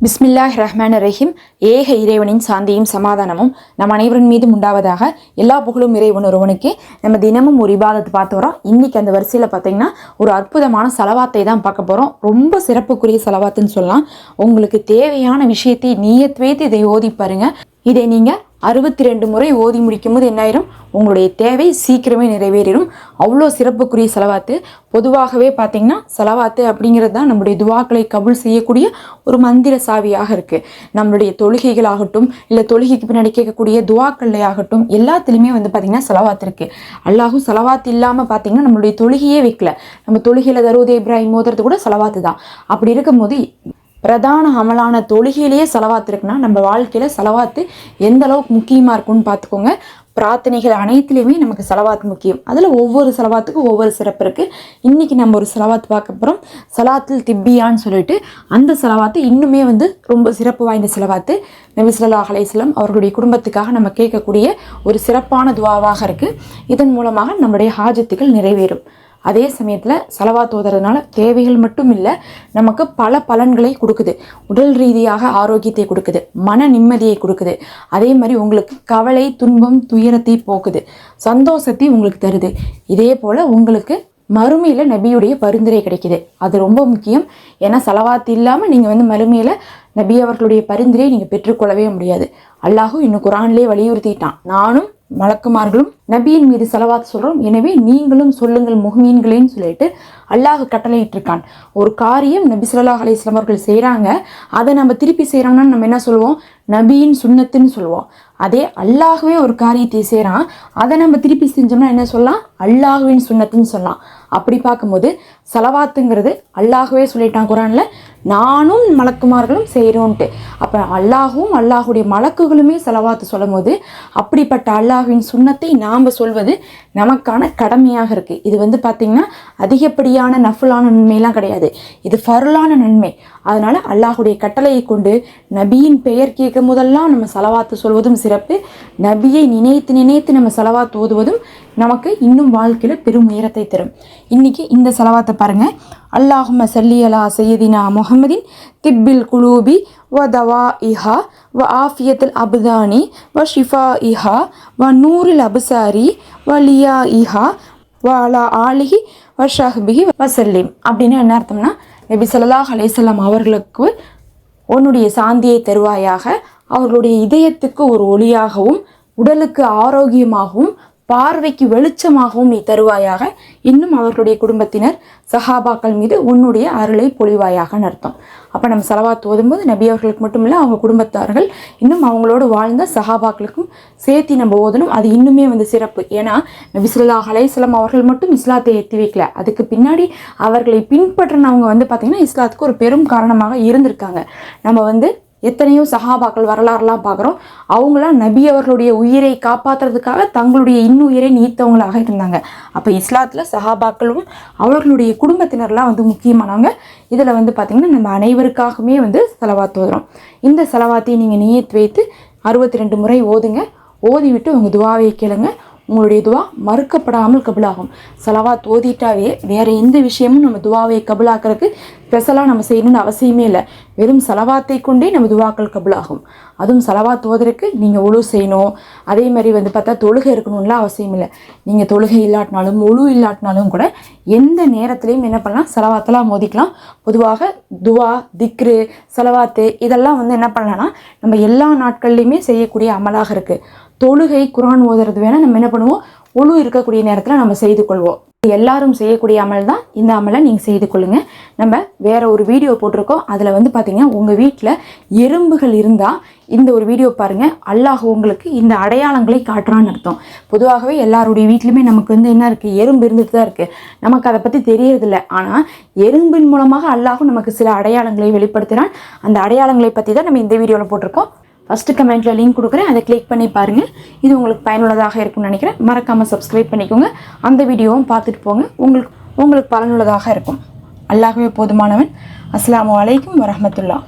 பிஸ்மில்லாஹ் ரஹ்மான் ரஹீம் ஏக இறைவனின் சாந்தியும் சமாதானமும் நம் அனைவரின் மீதும் உண்டாவதாக எல்லா புகழும் இறைவன் ஒருவனுக்கே. நம்ம தினமும் ஒரு இபாதத்தை பார்த்து வரோம். இன்றைக்கி அந்த வரிசையில் பார்த்தீங்கன்னா ஒரு அற்புதமான செலவாத்தை தான் பார்க்க போகிறோம் ரொம்ப சிறப்புக்குரிய செலவாத்துன்னு சொல்லலாம். உங்களுக்கு தேவையான விஷயத்தை நீயத் வைத்து இதை ஓதி பாருங்கள் இதை நீங்கள் அறுபத்தி ரெண்டு முறை ஓதி முடிக்கும்போது என்ன ஆயிரும் உங்களுடைய தேவை சீக்கிரமே நிறைவேறிடும் அவ்வளோ சிறப்புக்குரிய செலவாத்து. பொதுவாகவே பார்த்தீங்கன்னா செலவாத்து அப்படிங்கிறது தான் நம்முடைய துவாக்களை கபுல் செய்யக்கூடிய ஒரு மந்திர சாவியாக இருக்குது நம்மளுடைய தொழுகைகள் ஆகட்டும் இல்லை தொழுகைக்கு பின்னாடி கேட்கக்கூடிய துவாக்கள்லே ஆகட்டும் எல்லாத்துலேயுமே வந்து பார்த்திங்கன்னா செலவாத்து இருக்குது அல்லாஹும் செலவாத்து இல்லாமல் பார்த்தீங்கன்னா நம்மளுடைய தொழுகையே வைக்கல. நம்ம தொழுகையில் தருவதே இப்ராஹிம் மோதுறது கூட செலவாத்து தான். அப்படி இருக்கும்போது பிரதான அமலான தொழுகையிலேயே செலவாத்து இருக்குன்னா நம்ம வாழ்க்கையில் செலவாத்து எந்த அளவுக்கு முக்கியமாக இருக்கும்னு பார்த்துக்கோங்க. பிரார்த்தனைகள் அனைத்துலேயுமே நமக்கு செலவாத்து முக்கியம். அதில் ஒவ்வொரு செலவாத்துக்கும் ஒவ்வொரு சிறப்பு இருக்குது இன்றைக்கி நம்ம ஒரு செலவாத்து பார்க்க போகிறோம் சலாத்தில் திப்பியான்னு சொல்லிட்டு அந்த செலவாத்து இன்னுமே வந்து ரொம்ப சிறப்பு வாய்ந்த செலவாத்து. நபிசுல்லா அலையம் அவர்களுடைய குடும்பத்துக்காக நம்ம கேட்கக்கூடிய ஒரு சிறப்பான துவாவாக இருக்குது இதன் மூலமாக நம்முடைய ஹாஜத்துகள் நிறைவேறும். அதே சமயத்தில் செலவா தூதுறதுனால தேவைகள் மட்டும் இல்லை நமக்கு பல பலன்களை கொடுக்குது. உடல் ரீதியாக ஆரோக்கியத்தை கொடுக்குது மன நிம்மதியை கொடுக்குது. அதே மாதிரி உங்களுக்கு கவலை துன்பம் துயரத்தை போக்குது சந்தோஷத்தை உங்களுக்கு தருது. இதே போல் உங்களுக்கு மறுமையில் நபியுடைய பரிந்துரை கிடைக்குது. அது ரொம்ப முக்கியம். ஏன்னா செலவாத்து இல்லாமல் நீங்கள் வந்து மறுமையில் நபி அவர்களுடைய பரிந்துரையை நீங்கள் பெற்றுக்கொள்ளவே முடியாது. அல்லாஹும் இன்னும் குரான்லேயே வலியுறுத்திட்டான். நானும் மலக்குமார்களும் நபியின் மீது செலவாத்து சொல்கிறோம் எனவே நீங்களும் சொல்லுங்கள் முகமீன்களேன்னு சொல்லிட்டு அல்லாஹ் கட்டளையிட்டிருக்கான். ஒரு காரியம் நபி சொல்லாஹ் அலைஹி அவர்கள் செய்கிறாங்க அதை நம்ம திருப்பி செய்கிறோம்னா நம்ம என்ன சொல்லுவோம்? நபியின் சுன்னத்துன்னு சொல்லுவோம். அதே அல்லாஹ்வே ஒரு காரியத்தை செய்கிறான் அதை நம்ம திருப்பி செஞ்சோம்னா என்ன சொல்லலாம்? அல்லாஹுவின் சுண்ணத்துன்னு சொல்லலாம். அப்படி பார்க்கும்போது செலவாத்துங்கிறது அல்லாகவே சொல்லிட்டான் குரானில் நானும் மலக்குமார்களும் செய்கிறோன்ட்டு அப்போ அல்லாஹும் அல்லாஹுடைய மலக்குகளுமே செலவாத்து சொல்லும் போது அப்படிப்பட்ட அல்லாஹுவின் சுண்ணத்தை நாம் சொல்வது நமக்கான கடமையாக இருக்குது இது வந்து பார்த்திங்கன்னா அதிகப்படியான நஃபுலான நன்மைலாம் கிடையாது. இது ஃபருளான நன்மை. அதனால் அல்லாஹுடைய கட்டளையை கொண்டு நபியின் பெயர் கேட்கும் போதெல்லாம் நம்ம செலவாத்து சொல்வதும் சிறப்பு. நபியை நினைத்து நினைத்து நம்ம செலவாத்து ஓதுவதும் நமக்கு இன்னும் வாழ்க்கையில் பெரும் உயரத்தை தரும். இன்றைக்கி இந்த செலவாத்தை பாருங்கள் அல்லாஹும சல்லி அலா சையதினா திப்பில் குலூபி வ தவா இஹா வ ஆஃபியத்தில் அபுதானி வ ஷிஃபா இஹா வ நூரில் அபுசாரி வ லியா இஹா வ அலா ஆலிஹி வ ஷஹ்பிஹி வசல்லிம். அப்படின்னு என்ன அர்த்தம்னா நபி ஸல்லல்லாஹு அலேசல்லாம் அவர்களுக்கு உன்னுடைய சாந்தியை தருவாயாக அவர்களுடைய இதயத்துக்கு ஒரு ஒளியாகவும் உடலுக்கு ஆரோக்கியமாகவும் பார்வைக்கு வெளிச்சமாகவும் நீ தருவாயாக. இன்னும் அவர்களுடைய குடும்பத்தினர் சஹாபாக்கள் மீது உன்னுடைய அருளை பொழிவாயாக அர்த்தம் அப்போ நம்ம செலவாத்து ஓதும்போது நபி அவர்களுக்கு மட்டும் இல்லை அவங்க குடும்பத்தார்கள் இன்னும் அவங்களோடு வாழ்ந்த சஹாபாக்களுக்கும் சேர்த்து நம்ம ஓதணும். அது இன்னுமே வந்து சிறப்பு. ஏன்னா நபி ஸல்லல்லாஹு அவர்கள் மட்டும் இஸ்லாத்தை எத்தி வைக்கல. அதுக்கு பின்னாடி அவர்களை பின்பற்றினவங்க வந்து பார்த்திங்கன்னா இஸ்லாத்துக்கு ஒரு பெரும் காரணமாக இருந்திருக்காங்க. நம்ம வந்து எத்தனையோ சஹாபாக்கள் வரலாறுலாம் பார்க்குறோம். அவங்களாம் நபி அவர்களுடைய உயிரை காப்பாற்றுறதுக்காக தங்களுடைய இன்னுயிரை நீத்தவங்களாக இருந்தாங்க. அப்போ இஸ்லாத்தில் சஹாபாக்களும் அவர்களுடைய குடும்பத்தினர்லாம் வந்து முக்கியமானவங்க. இதில் வந்து பார்த்திங்கன்னா நம்ம அனைவருக்காகவுமே வந்து செலவாத்து ஓதுறோம். இந்த செலவாத்தை நீங்கள் நீத்து வைத்து அறுபத்தி ரெண்டு முறை ஓதுங்க. ஓதிவிட்டு உங்கள் துவாவை கேளுங்க. உங்களுடைய துவா மறுக்கப்படாமல் கபுலாகும். செலவாத் ஓதிட்டாவே வேறு எந்த விஷயமும் நம்ம துவாவை கபுலாக்கிறதுக்கு ஸ்பெஷலாக நம்ம செய்யணும்னு அவசியமே இல்லை. வெறும் செலவாத்தை கொண்டே நம்ம துவாக்கள் கபுலாகும். அதுவும் செலவா தோதற்கு நீங்கள் ஒழு செய்யணும். அதே மாதிரி வந்து பார்த்தா தொழுகை இருக்கணும்லாம் அவசியம் இல்லை. நீங்கள் தொழுகை இல்லாட்டினாலும் ஒழு இல்லாட்டினாலும் கூட எந்த நேரத்துலையும் என்ன பண்ணலாம்? செலவாத்தெல்லாம் மோதிக்கலாம். பொதுவாக துவா திக்ரு செலவாத்து இதெல்லாம் வந்து என்ன பண்ணலாம்னா நம்ம எல்லா நாட்கள்லையுமே செய்யக்கூடிய அமலாக இருக்குது தொழுகை குரான் ஓதுறது வேணால் நம்ம என்ன பண்ணுவோம்? ஒழு இருக்கக்கூடிய நேரத்தில் நம்ம செய்து கொள்வோம். எல்லாரும் செய்யக்கூடிய அமல் தான் இந்த அமலை நீங்கள் செய்து கொள்ளுங்கள் நம்ம வேறு ஒரு வீடியோ போட்டிருக்கோம். அதில் வந்து பார்த்தீங்கன்னா உங்கள் வீட்டில் எறும்புகள் இருந்தால் இந்த ஒரு வீடியோ பாருங்கள் அல்லாஹ் உங்களுக்கு இந்த அடையாளங்களை காட்டுறான்னு அர்த்தம். பொதுவாகவே எல்லாருடைய வீட்லையுமே நமக்கு வந்து என்ன இருக்குது எறும்பு இருந்துட்டு தான் இருக்குது நமக்கு அதை பற்றி தெரியறதில்ல. ஆனால் எறும்பின் மூலமாக அல்லாஹும் நமக்கு சில அடையாளங்களை வெளிப்படுத்துகிறான் அந்த அடையாளங்களை பற்றி தான் நம்ம இந்த வீடியோவில் போட்டிருக்கோம். ஃபஸ்ட்டு கமெண்ட்டில் லிங்க் கொடுக்குறேன். அதை கிளிக் பண்ணி பாருங்கள் இது உங்களுக்கு பயனுள்ளதாக இருக்கும்னு நினைக்கிறேன். மறக்காமல் சப்ஸ்கிரைப் பண்ணிக்கோங்க. அந்த வீடியோவும் பார்த்துட்டு போங்க. உங்களுக்கு உங்களுக்கு பலனுள்ளதாக இருக்கும். அல்லாகவே போதுமானவன். அஸ்ஸலாமு அலைக்கும் வரமத்துல்லா